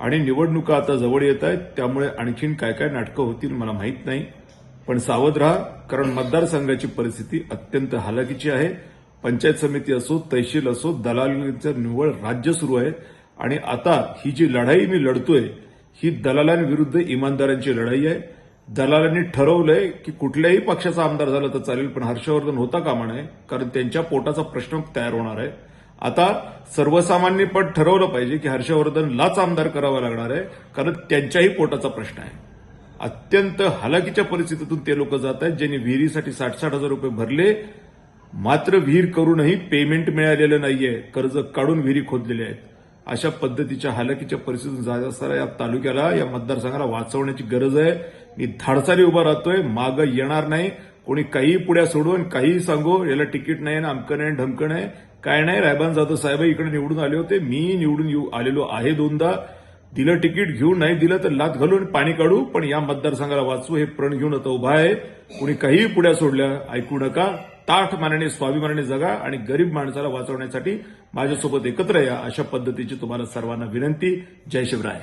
आणि निवडणुका आता जवळ येत आहेत त्यामुळे आणखीन काय काय नाटकं होतील मला माहीत नाही. पण सावध राहा कारण मतदारसंघाची परिस्थिती अत्यंत हालाकीची आहे. पंचायत समिती असो तहसील असो दलालीचं निव्वळ राज्य सुरू आहे. आणि आता ही जी लढाई मी लढतोय ही दलालांविरुद्ध इमानदारांची लढाई आहे. दलालांनी ठरवलंय की कुठल्याही पक्षाचा आमदार झाला तर चालेल पण हर्षवर्धन होता कामा नये कारण त्यांच्या पोटाचा प्रश्न तयार होणार आहे. आता सर्वसामान्य पण ठरवलं पाहिजे की हर्षवर्धनलाच आमदार करावा लागणार आहे कारण त्यांच्याही पोटाचा प्रश्न आहे. अत्यंत हालाकीच्या परिस्थितीतून ते लोक जात आहेत ज्यांनी विहिरीसाठी साठ साठ हजार रुपये भरले. मात्र विहीर करूनही पेमेंट मिळालेलं नाहीये कर्ज काढून विहिरी खोदलेल्या आहेत. अशा पद्धतीच्या हालाकीच्या परिस्थितीतून जात असताना या तालुक्याला या मतदारसंघाला वाचवण्याची गरज आहे. मी धाडसाली उभा राहतोय मागं येणार नाही. कोणी काही पुढ्या सोडून काहीही सांगू याला तिकीट नाही ना अमकं नाही ढमकं नाही काय नाही. रायबान जाधव साहेब इकडे निवडून आले होते. मी निवडून येऊ आलेलो आहे दोनदा. दिलं तिकीट घेऊन नाही दिलं तर लात घालून पाणी काढू. पण या मतदारसंघाला वाचू हे प्रण घेऊन आता उभा आहे. कुणी काहीही पुढ्या सोडल्या ऐकू नका. ताठ मानाने स्वाभिमानाने जगा आणि गरीब माणसाला वाचवण्यासाठी माझ्यासोबत एकत्र या अशा पद्धतीची तुम्हाला सर्वांना विनंती. जय शिवराय.